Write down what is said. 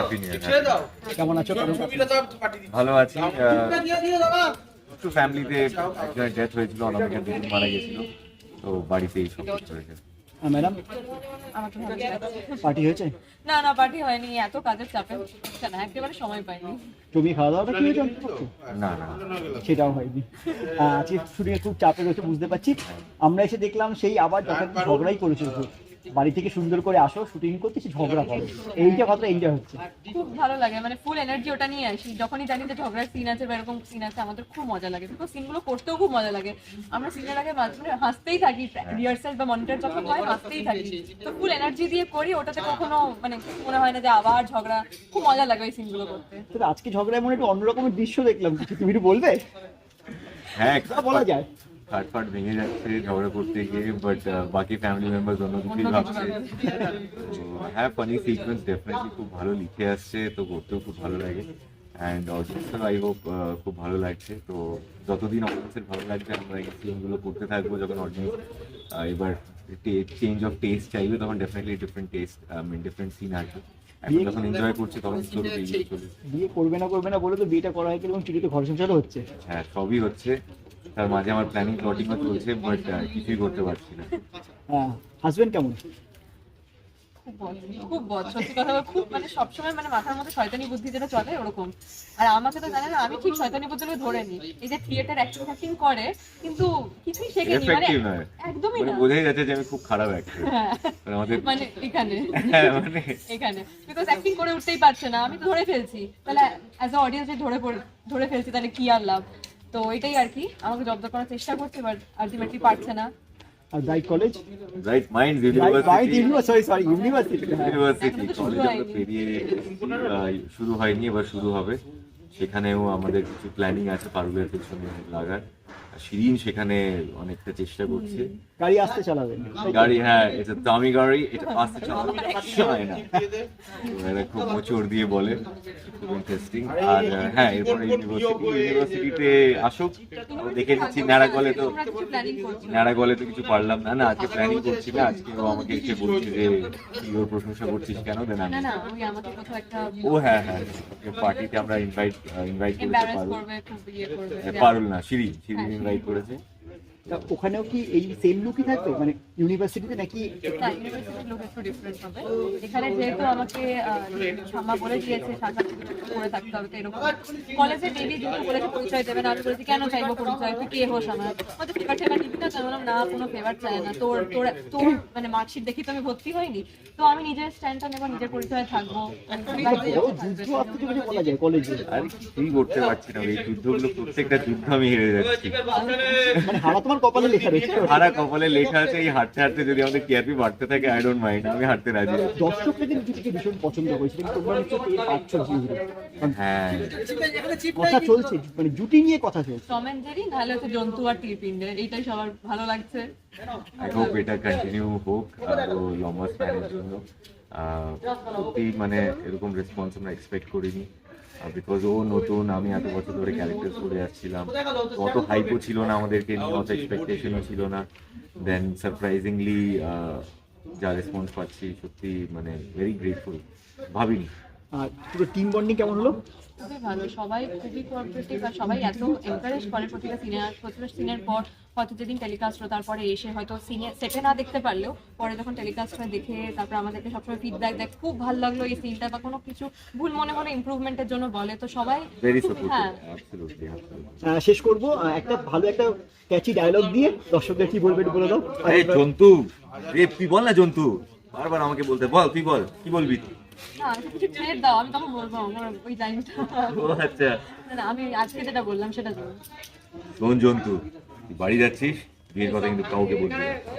Happy new কেমন আছো কারণ ভালো আছি একটু ফ্যামিলিতে একজনের ডেথ হয়েছিল অনামিকার দিদি মারা গেছিল তো বাড়িতে এই সব কিছু হয়েছে। ম্যাডাম। পার্টি হয়েছে? না না পার্টি হয়নি এত কাজের চাপে হচ্ছে না একেবারে সময় পাইনি। তুমি খাওয়া দাওয়াটা কি হয়েছে না না। সেটাও হয়নি। আজকে শুটিং খুব চাপে রয়েছে বুঝতে পারছি। আমরা এসে দেখলাম সেই আবার যথারীতি ঝগড়াই করেছিল। বাড়ি থেকে সুন্দর করে আসো শুটিং করতে সে ঝগড়া করো। এইটা কতটা এনজয় হচ্ছে। খুব ভালো লাগে মানে ফুল এনার্জি ওটা নিয়ে আসি। যখনই জানি যে ঝগড়ার সিন আছে বা এরকম সিন আছে আমাদের খুব মজা লাগে। বিকজ সিনগুলো করতেও খুব মজা লাগে। আমরা সিনের আগে মাঝে মাঝে হাসতেই থাকি রিহার্সাল বা মনিটর যখন হয় হাসতেই থাকি। তো ফুল এনার্জি দিয়ে করি ওটাতে কখনো মানে মনে হয় না যে আবার ঝগড়া। খুব মজা লাগে ওই সিনগুলো করতে। তবে আজকে ঝগড়ায় মনে একটু অন্যরকমের দৃশ্য দেখলাম কিছু তুমি একটু বলবে? হ্যাঁ তা বলা যায়? ফাট ফাট ভেঙে যাচ্ছে ঝগড়া করতে গিয়ে বাট বাকি ফ্যামিলি মেম্বার অন্য কিছুই ভাবছে। তো হ্যাঁ ফানি সিকোয়েন্স ডেফিনেটলি খুব ভালো লিখে আসছে তো করতেও খুব ভালো লাগে। অ্যান্ড অডিয়েন্সের আই হোপ খুব ভালো লাগছে। তো যতদিন অডিয়েন্সের ভালো লাগছে আমরা এই সিনগুলো করতে থাকব যখন অডিয়েন্স এবার চেঞ্জ অফ টেস্ট চাইবে তখন definitely different taste different scene আসবে। এখন যখন এনজয় করছি তখন বিয়ে করবে না করবে না বলে তো বিয়েটা করা হয়েছিল এবং চিঠিতে ঘর সংসারও হচ্ছে। হ্যাঁ সবই হচ্ছে। তার মাঝে আমার প্ল্যানিং প্লটিংও চলছে বাট কিছুই করতে পারছি না। হ্যাঁ হাজবেন্ড কেমন? খুব বদ সত্যি কথা খুব মানে সবসময় মানে মাথার মধ্যে শয়তানি বুদ্ধি যেটা চলে ওরকম। আর আমাকে তো জানেন আমি ঠিক শয়তানি বুদ্ধিগুলো ধরে নিই। এই যে থিয়েটার অ্যাক্টিং ফ্যাক্টিং করে কিন্তু কিছুই শেখেনি মানে একদমই মানে না। বোঝাই যাচ্ছে যে আমি খুব খারাপ অ্যাক্টর হ্যাঁ। আমাদের মানে এখানে। হ্যাঁ মানে এখানে। বিকজ অ্যাক্টিং করে উঠতেই পারছে না আমি তো ধরে ফেলছি। তাহলে অ্যাজ আ অডিয়েন্স ধরে পড়ে- ধরে ফেলছি তাহলে কি আর লাভ? তো এটাই আর কি আমাকে জব্দ করার চেষ্টা করছে বাট আলটিমেটলি পারছে না। আর bright college right mind bright university sorry sorry university university শুরু কলেজ। পেরিয়ে শুরু হয়নি এবার শুরু হবে। সেখানেও আমাদের কিছু প্ল্যানিং আছে পারুলের পেছনে লাগার। শিরিন সেখানে অনেকটা চেষ্টা করছে। গাড়ি আসতে চালাবেন গাড়ি হ্যাঁ এটা দামি গাড়ি এটা আসতে যায় না। তো এরা খুব মোচড় দিয়ে বলে। খুব ইন্টারেস্টিং আর হ্যাঁ এরপরে ইউনিভার্সিটি ইউনিভার্সিটিতে আসুক। দেখে নিচ্ছি ন্যাড়া গলে তো তোমরা কিছু ন্যাড়া গলে তো কিছু পারলাম না। না আজকে প্ল্যানিং করছি না। আজকে ও আমাকে এসে বলছে যে তুই ওর প্রশংসা করছিস কেন? দেন আমি না না ও হ্যাঁ হ্যাঁ পার্টিতে আমরা ইনভাইট ইনভাইট করতে এম্বারাস পারুল। করবে খুব ইয়ে করবে। হ্যাঁ, পারুল না সিঁড়ি সিঁড়ি ইনভাইট করেছে। তা ওখানেও কি এই সেম লুকই থাকবে মানে ইউনিভার্সিটিতে নাকি ইউনিভার্সিটির লোক একটু ডিফারেন্ট হবে। এখানে যেহেতু আমাকে বলে দিয়েছে শাখা করে থাকতে হবে তো এরকম। কলেজে ডেলি যেহেতু বলেছে পরিচয় দেবে না আমি বলেছি কেন চাইব পরিচয়? তুই কে হোস আমার? হয়তো ফেভার নিবি না বললাম, না কোনো ফেভার চাই না। তোর তোর তোর মানে মার্কশিট দেখি তো আমি ভর্তি হয়নি তো আমি নিজের স্ট্যান্ডটা নেব নিজের পরিচয়ে থাকব। মানে বড় যুদ্ধ আসতে চলেছে বলা যায় কলেজে আর কিছুই করতে পারছি না এই যুদ্ধগুলো প্রত্যেকটা যুদ্ধ আমি হেরে যাচ্ছি। মানে হারা তোমার কপালে লেখা রয়েছে। হারা কপালে লেখা আছে এই হাঁটতে হাঁটতে যদি আমাদের টিআরপি বাড়তে থাকে আই ডোন্ট মাইন্ড আমি হাঁটতে রাজি। আছি। দর্শকরা কিন্তু ভীষণ পছন্দ তোমরা পাচ্ছ হ্যাঁ। কথা চলছে মানে জুটি নিয়ে কথা চলছে। টম এন্ড জেরি নাহলে হচ্ছে জন্তু আর টিরপিন্ডের এইটাই সবার ভালো লাগছে। আই হোপ এটা কন্টিনিউ হোক আরও লম্বা স্প্যানের জন্য সত্যি মানে এরকম রেসপন্স আমরা এক্সপেক্ট করিনি। বিকজ ও নতুন, আমি এত বছর ধরে ক্যারেক্টার করে যাচ্ছিলাম অত হাইপও ছিল না আমাদেরকে নিয়ে, অত এক্সপেকটেশনও ছিল না। দেন সারপ্রাইজিংলি যা রেসপন্স পাচ্ছি, সত্যি মানে ভেরি গ্রেটফুল ভাবিনি। আর পুরো টিম বন্ডিং কেমন হলো? খুবই ভালো। সবাই খুবই কোঅপারেটিভ আর সবাই এত এনকারেজ করে প্রতিটা সিনেমার প্রতিটা সিনের পর হয়তো যেদিন টেলিকাস্ট হলো তারপরে এসে হয়তো সিনে সেটে না দেখতে পারলেও পরে যখন টেলিকাস্ট হয় দেখে তারপর আমাদেরকে সবসময় ফিডব্যাক দেয়। খুব ভালো লাগল এই সিনটা বা কোনো কিছু ভুল মনে হলে ইমপ্রুভমেন্টের জন্য বলে। তো সবাই হ্যাঁ। শেষ করব। একটা ভালো একটা ক্যাচি ডায়লগ দিয়ে দর্শকদের কি বলবে বলে দাও? এই জন্তু রে তুই বল না জন্তু। বারবার আমাকে বলতে বল তুই বল কি বলবি? তুই? না আমাকে কিছু ট্রেড দাও আমি তখন বলব আমার ওই লাইনটা ও আচ্ছা। না না আমি আজকে যেটা বললাম সেটা দিও জন্তু বাড়ি যাচ্ছিস? বিয়ের কথা কিন্তু কাউকে বলবি না।